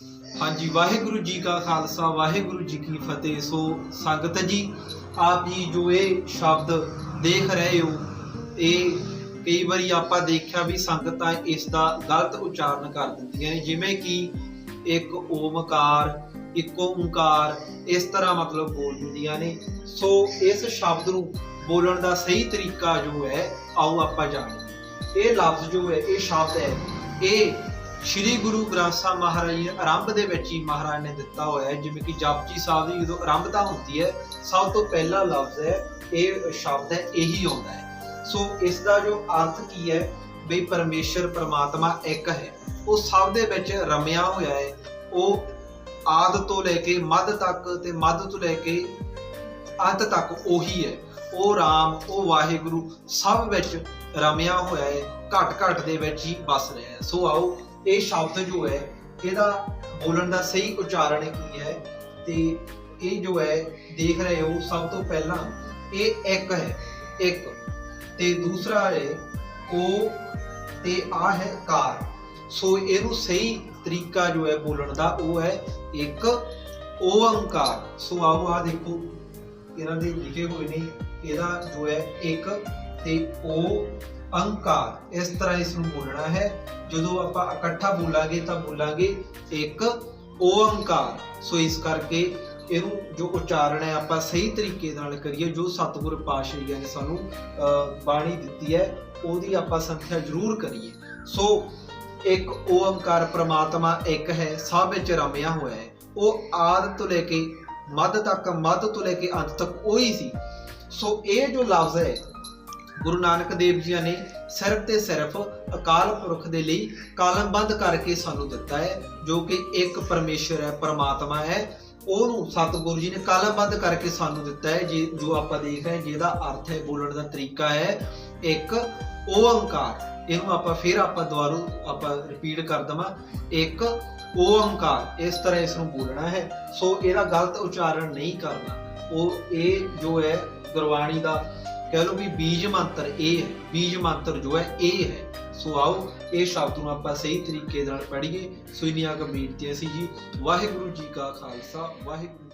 ਹਾਂਜੀ, ਵਾਹਿਗੁਰੂ ਜੀ ਕਾ ਖਾਲਸਾ, ਵਾਹਿਗੁਰੂ ਜੀ ਕੀ ਫਤਿਹ। ਸੋ ਸੰਗਤ ਜੀ, ਆਪ ਜੀ ਜੋ ਇਹ ਸ਼ਬਦ ਦੇਖ ਰਹੇ ਹੋ, ਇਹ ਕਈ ਵਾਰੀ ਆਪਾਂ ਦੇਖਿਆ ਵੀ ਸੰਗਤਾਂ ਇਸ ਦਾ ਗਲਤ ਉਚਾਰਨ ਕਰ ਦਿੰਦੀਆਂ ਨੇ। ਜਿਵੇਂ ਕਿ ਇੱਕ ਓਮਕਾਰ, ਇੱਕੋ ਓੰਕਾਰ, ਇਸ ਤਰ੍ਹਾਂ ਮਤਲਬ ਬੋਲ ਦਿੰਦੀਆਂ ਨੇ। ਸੋ ਇਸ ਸ਼ਬਦ ਨੂੰ ਬੋਲਣ ਦਾ ਸਹੀ ਤਰੀਕਾ ਜੋ ਹੈ, ਆਓ ਆਪਾਂ ਜਾਣੀਏ। ਇਹ ਲਫ਼ਜ਼ ਜੋ ਹੈ, ਇਹ ਸ਼ਬਦ ਹੈ, ਇਹ ਸ਼੍ਰੀ ਗੁਰੂ ਗ੍ਰੰਥ ਸਾਹਿਬ ਮਹਾਰਾਜ ਜੀ ਨੇ ਆਰੰਭ ਦੇ ਵਿੱਚ ਹੀ ਮਹਾਰਾਜ ਨੇ ਦਿੱਤਾ ਹੋਇਆ ਹੈ, ਜਿਵੇਂ ਕਿ ਜਪਜੀ ਸਾਹਿਬ ਦੀ ਜਦੋਂ ਆਰੰਭਤਾ ਹੁੰਦੀ ਹੈ, ਸਭ ਤੋਂ ਪਹਿਲਾ ਲਫ਼ਜ਼ ਹੈ, ਇਹ ਸ਼ਬਦ ਹੈ, ਇਹੀ ਆਉਂਦਾ ਹੈ। ਸੋ ਇਸ ਦਾ ਜੋ ਅਰਥ ਕੀ ਹੈ ਵੀ ਪਰਮੇਸ਼ਰ ਪਰਮਾਤਮਾ ਇੱਕ ਹੈ, ਉਹ ਸਭ ਦੇ ਵਿੱਚ ਰਮਿਆ ਹੋਇਆ ਹੈ, ਉਹ ਆਦ ਤੋਂ ਲੈ ਕੇ ਮੱਧ ਤੱਕ ਤੇ ਮੱਧ ਤੋਂ ਲੈ ਕੇ ਅੰਤ ਤੱਕ ਉਹੀ ਹੈ। ਉਹ ਰਾਮ, ਉਹ ਵਾਹਿਗੁਰੂ ਸਭ ਵਿੱਚ ਰਮਿਆ ਹੋਇਆ ਹੈ, ਘਟ ਘਟ ਦੇ ਵਿੱਚ ਹੀ ਵਸ ਰਿਹਾ ਹੈ। ਸੋ ਆਓ ਇਹ ਸ਼ਬਦ ਜੋ ਹੈ, ਇਹਦਾ ਬੋਲਣ ਦਾ ਸਹੀ ਉਚਾਰਨ ਕੀ ਹੈ? ਤੇ ਇਹ ਜੋ ਹੈ, ਦੇਖ ਰਹੇ ਹੋ ਸਭ ਤੋਂ ਪਹਿਲਾਂ ਇਹ ਇੱਕ ਹੈ, ਇੱਕ। ਤੇ ਦੂਸਰਾ ਹੈ, ਕੋ ਤੇ ਆ ਹੈ ਕਾਰ। ਸੋ ਇਹਨੂੰ ਸਹੀ ਤਰੀਕਾ ਜੋ ਹੈ ਬੋਲਣ ਦਾ ਉਹ ਹੈ ਇੱਕ ਓੰਕਾਰ ਸੋ ਆਓ ਆ ਦੇਖੋ, ਇਹਨਾਂ ਦੇ ਲਿਖੇ ਹੋਏ ਨੇ, ਇਹਦਾ ਜੋ ਹੈ ਇੱਕ ਤੇ ਓ ਅੰਕਾਰ ਇਸ ਤਰ੍ਹਾਂ ਇਸ ਨੂੰ ਬੋਲਣਾ ਹੈ। ਜਦੋਂ ਆਪਾਂ ਇਕੱਠਾ ਬੋਲਾਂਗੇ ਤਾਂ ਬੋਲਾਂਗੇ ਇੱਕ ਓੰਕਾਰ ਸੋ ਇਸ ਕਰਕੇ ਇਹਨੂੰ ਜੋ ਉਚਾਰਨ ਹੈ ਆਪਾਂ ਸਹੀ ਤਰੀਕੇ ਨਾਲ ਕਰੀਏ, ਜੋ ਸਤਿਗੁਰ ਪਾਤਸ਼ਾਹ ਨੇ ਸਾਨੂੰ ਬਾਣੀ ਦਿੱਤੀ ਹੈ, ਉਹਦੀ ਆਪਾਂ ਸੰਖਿਆ ਜ਼ਰੂਰ ਕਰੀਏ। ਸੋ ਇੱਕ ਓੰਕਾਰ ਪ੍ਰਮਾਤਮਾ ਇੱਕ ਹੈ, ਸਭ ਵਿੱਚ ਰਮਿਆ ਹੋਇਆ ਹੈ। ਉਹ ਆਦ ਤੋਂ ਲੈ ਕੇ ਮੱਧ ਤੱਕ, ਮੱਧ ਤੋਂ ਲੈ ਕੇ ਅੰਤ ਤੱਕ ਉਹੀ ਸੀ। ਸੋ ਇਹ ਜੋ ਲਫ਼ਜ਼ ਹੈ ਗੁਰੂ ਨਾਨਕ ਦੇਵ ਜੀ ਨੇ ਸਿਰਫ ਤੇ ਸਿਰਫ ਅਕਾਲ ਪੁਰਖ ਦੇ ਲਈ ਕਾਲਮਬੰਦ ਕਰਕੇ ਸਾਨੂੰ ਦਿੱਤਾ ਹੈ, ਜੋ ਕਿ ਇੱਕ ਪਰਮੇਸ਼ਰ ਹੈ, ਪਰਮਾਤਮਾ ਹੈ। ਉਹਨੂੰ ਸਤਿਗੁਰੂ ਜੀ ਨੇ ਕਾਲਮਬੰਦ ਕਰਕੇ ਸਾਨੂੰ ਦਿੱਤਾ ਹੈ, ਜੀ ਜੋ ਆਪਾਂ ਦੇਖ ਰਹੇ ਜਿਹਦਾ ਅਰਥ ਹੈ, ਬੋਲਣ ਦਾ ਤਰੀਕਾ ਹੈ, ਇੱਕ ਓੰਕਾਰ ਇਹਨੂੰ ਆਪਾਂ ਫਿਰ ਆਪਾਂ ਦੁਬਾਰਾ ਆਪਾਂ ਰਿਪੀਟ ਕਰ ਦਵਾਂ। ਇੱਕ ਓੰਕਾਰ ਇਸ ਤਰ੍ਹਾਂ ਇਸ ਨੂੰ ਬੋਲਣਾ ਹੈ। ਸੋ ਇਹਦਾ ਗਲਤ ਉਚਾਰਨ ਨਹੀਂ ਕਰਨਾ। ਉਹ ਇਹ ਜੋ ਹੈ ਗੁਰਬਾਣੀ ਦਾ ਕਹਿ ਲਓ ਵੀ ਬੀਜ ਮੰਤਰ ਇਹ ਹੈ, ਬੀਜ ਮੰਤਰ ਜੋ ਹੈ ਇਹ ਹੈ। ਸੋ ਆਓ, ਇਹ ਸ਼ਬਦ ਨੂੰ ਆਪਾਂ ਸਹੀ ਤਰੀਕੇ ਨਾਲ ਪੜ੍ਹੀਏ। ਸੋ ਇਨੀਆਂ ਕੁ ਬੇਨਤੀਆਂ ਸੀ ਜੀ। ਵਾਹਿਗੁਰੂ ਜੀ ਕਾ ਖਾਲਸਾ, ਵਾਹਿਗੁਰੂ